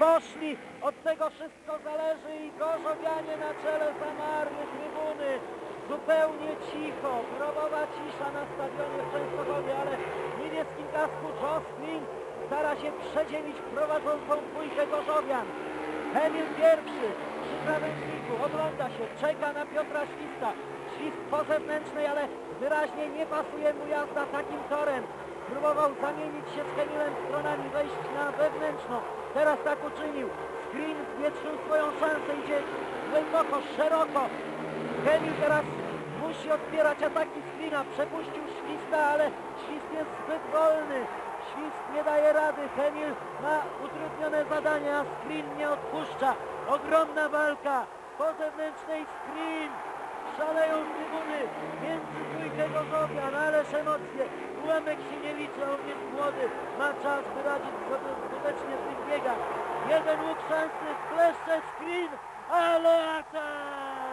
poszli. Od tego wszystko zależy i Gorzowianie na czele Samary, trybuny. Zupełnie cicho, grobowa cisza na stadionie w Częstochowie, ale w niebieskim kasku Jocelyn stara się przedzielić prowadzącą dwójkę Gorzowian. Emil pierwszy przy krawężniku, ogląda się, czeka na Piotra Śwista. Świst po zewnętrznej, ale wyraźnie nie pasuje mu jazda takim torem. Próbował zamienić się z Emilem stronami, wejść na wewnętrzną. Teraz tak uczynił. Screen zwietrzył swoją szansę, idzie głęboko, szeroko. Emil teraz musi odbierać ataki Screena. Przepuścił Śwista, ale Świst jest zbyt wolny. Świst nie daje rady. Hemil ma utrudnione zadanie, a Screen nie odpuszcza. Ogromna walka. Po zewnętrznej Screen. Szaleją trybuny między dwójkę Gorzowian, ależ emocje. Ułamek się nie liczy, on jest młody. Ma czas wyrazić sobie skutecznie w tych biegach. Jeden łuk szansy, kleszcze Screen, ale atak!